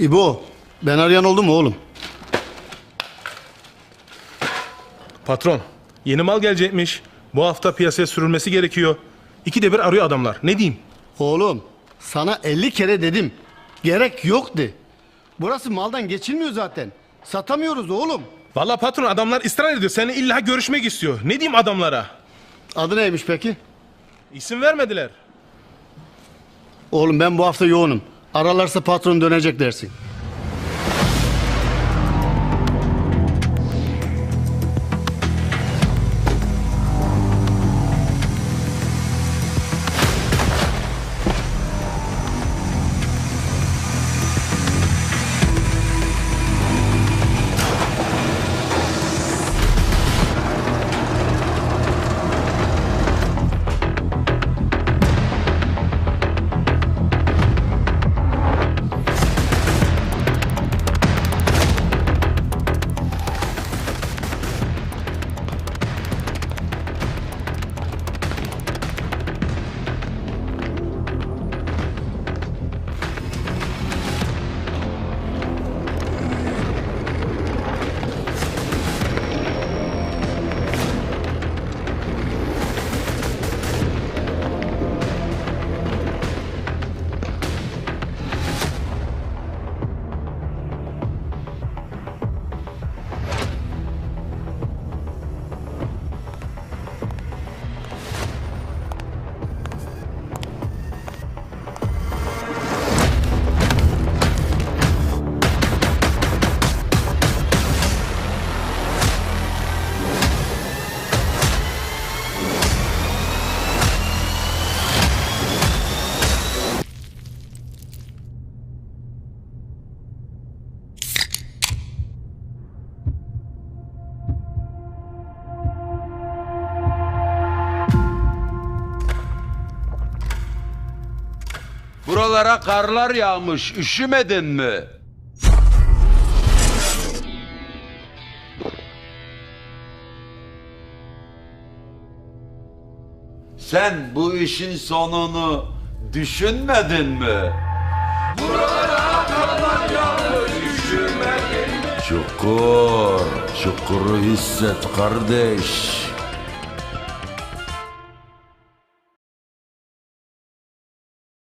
İbo, ben arayan oldu mu oğlum? Patron, yeni mal gelecekmiş. Bu hafta piyasaya sürülmesi gerekiyor. İki de bir arıyor adamlar. Ne diyeyim? Oğlum, sana 50 kere dedim. Gerek yok de. Burası maldan geçilmiyor zaten. Satamıyoruz oğlum. Vallahi patron adamlar ısrar ediyor. Seninle illa görüşmek istiyor. Ne diyeyim adamlara? Adı neymiş peki? İsim vermediler. Oğlum ben bu hafta yoğunum. Aralarsa patron dönecek dersin. Buralara karlar yağmış, üşümedin mi? Sen bu işin sonunu düşünmedin mi? Buralara karlar yağmış, üşümedin mi? Çukur, çukuru hisset kardeş.